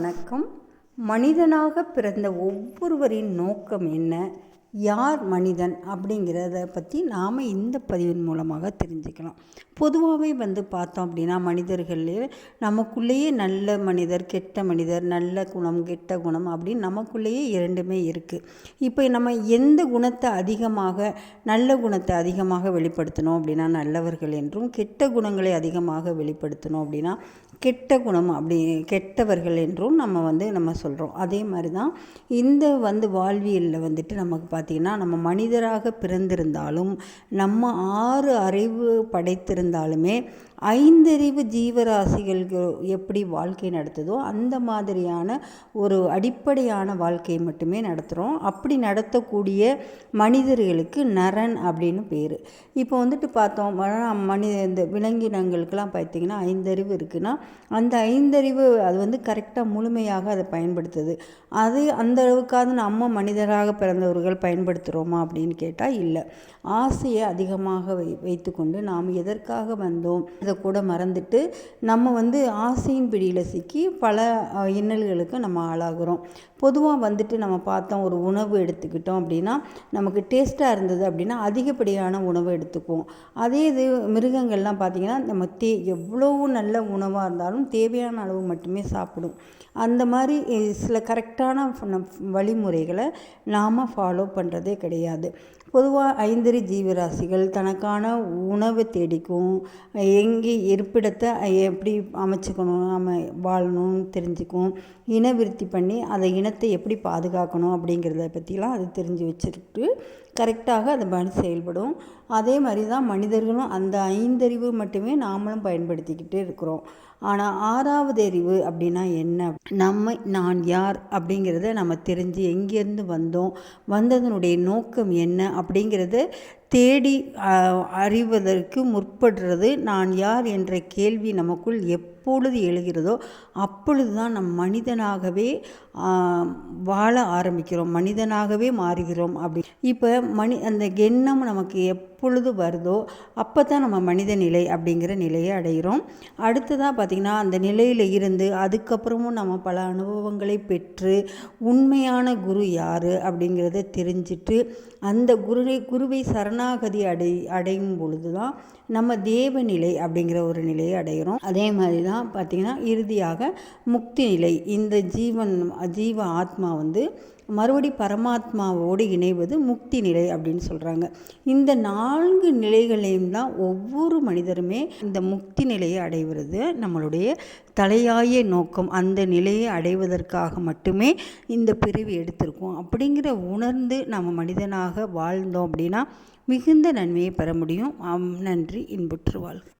வணக்கம். மனிதனாக பிறந்த ஒவ்வொருவரின் நோக்கம் என்ன? யார் மனிதன் அப்படிங்கிறத பற்றி நாம் இந்த பதிவின் மூலமாக தெரிஞ்சுக்கலாம். பொதுவாகவே வந்து பார்த்தோம் அப்படின்னா மனிதர்களே நமக்குள்ளேயே நல்ல மனிதர் கெட்ட மனிதர் நல்ல குணம் கெட்ட குணம் அப்படின்னு நமக்குள்ளேயே இரண்டுமே இருக்குது இப்போ நம்ம எந்த குணத்தை அதிகமாக நல்ல குணத்தை அதிகமாக வெளிப்படுத்தணும் அப்படின்னா நல்லவர்கள் என்றும் கெட்ட குணங்களை அதிகமாக வெளிப்படுத்தணும் அப்படின்னா கெட்ட குணம் அப்படி கெட்டவர்கள் என்றும் நம்ம வந்து நம்ம சொல்கிறோம் அதே மாதிரி தான் இந்த வந்து வாழ்வியலில் வந்துட்டு நமக்கு பார்த்திங்கன்னா நம்ம மனிதராக பிறந்திருந்தாலும் நம்ம ஆறு அறிவு படைத்திருந்தாலுமே ஐந்தறிவு ஜீவராசிகளுக்கு எப்படி வாழ்க்கை நடத்துதோ அந்த மாதிரியான ஒரு அடிப்படையான வாழ்க்கையை மட்டுமே நடத்துகிறோம் அப்படி நடத்தக்கூடிய மனிதர்களுக்கு நரன் அப்படின்னு பேர். இப்போ வந்துட்டு பார்த்தோம் மனித இந்த விலங்கினங்களுக்கெல்லாம் பார்த்திங்கன்னா ஐந்தறிவு இருக்குன்னா அந்த ஐந்தறிவு அது வந்து கரெக்டாக முழுமையாக அதை பயன்படுத்துது. அது அந்த அளவுக்காவது நம்ம மனிதராக பிறந்தவர்கள் பயன்படுத்துகிறோமா அப்படின்னு கேட்டால் இல்லை. ஆசையை அதிகமாக வை வைத்துக்கொண்டு நாம் எதற்காக வந்தோம்? இதை கூட மறந்துட்டு நம்ம வந்து ஆசையின் பிடியில் சிக்கி பல இன்னல்களுக்கு நம்ம ஆளாகிறோம். பொதுவாக வந்துட்டு நம்ம பார்த்தோம் ஒரு உணவு எடுத்துக்கிட்டோம் அப்படின்னா நமக்கு டேஸ்ட்டாக இருந்தது அப்படின்னா அதிகப்படியான உணவு எடுத்துக்குவோம். அதே இது மிருகங்கள்லாம் பார்த்திங்கன்னா நம்ம தே எவ்வளோ நல்ல உணவாக இருந்தாலும் தேவையான அளவு மட்டுமே சாப்பிடும். அந்த மாதிரி சில கரெக்டான வழிமுறைகளை நாம் ஃபாலோ பண்ணுறதே கிடையாது. பொதுவாக ஐந்தறி ஜீவராசிகள் தனக்கான உணவை தேடிக்கும் எங் தங்கி இருப்பிடத்தை எப்படி அமைச்சுக்கணும் நம்ம வாழணும்னு தெரிஞ்சுக்கும் இனவிருத்தி பண்ணி அதை இனத்தை எப்படி பாதுகாக்கணும் அப்படிங்கிறத பற்றிலாம் அது தெரிஞ்சு வச்சுருக்கு கரெக்டாக அது மாதிரி செயல்படும். அதே மாதிரி தான் மனிதர்களும் அந்த ஐந்தறிவு மட்டுமே நாமளும் பயன்படுத்திக்கிட்டே இருக்கிறோம். ஆனால் ஆறாவது அறிவு அப்படின்னா என்ன? நம்ம நான் யார் அப்படிங்கிறத நம்ம தெரிஞ்சு எங்கேருந்து வந்தோம் வந்ததனுடைய நோக்கம் என்ன அப்படிங்கிறத தேடி அறிவதற்கு முற்படுறது நான் யார் என்ற கேள்வி நமக்குள் எப்பொழுது எழுகிறதோ அப்பொழுது தான் நம் மனிதனாகவே வாழ ஆரம்பிக்கிறோம் மனிதனாகவே மாறுகிறோம் அப்படி. இப்போ மனி அந்த எண்ணம் நமக்கு எப் எப்பொழுது வருதோ அப்போ தான் நம்ம மனித நிலை அப்படிங்கிற நிலையை அடைகிறோம் அடுத்ததாக பார்த்திங்கன்னா அந்த நிலையில் இருந்து அதுக்கப்புறமும் நம்ம பல அனுபவங்களை பெற்று உண்மையான குரு யார் அப்படிங்கிறத தெரிஞ்சுட்டு அந்த குருவை குருவை சரணாகதி அடை அடையும் பொழுது தான் நம்ம தேவநிலை அப்படிங்கிற ஒரு நிலையை அடைகிறோம் அதே மாதிரி தான் பார்த்திங்கன்னா இறுதியாக முக்தி நிலை. இந்த ஜீவன் ஜீவ ஆத்மா வந்து மறுபடி பரமாத்மாவோடு இணைவது முக்தி நிலை அப்படின்னு சொல்கிறாங்க இந்த நான்கு நிலைகளையும் தான் ஒவ்வொரு மனிதருமே இந்த முக்தி நிலையை அடைவது நம்மளுடைய தலையாய நோக்கம் அந்த நிலையை அடைவதற்காக மட்டுமே இந்த பிரிவு எடுத்திருக்கோம். அப்படிங்கிற உணர்ந்து நம்ம மனிதனாக வாழ்ந்தோம் அப்படின்னா மிகுந்த நன்மையை பெற முடியும். நன்றி. இன்புற்று வாழ்க.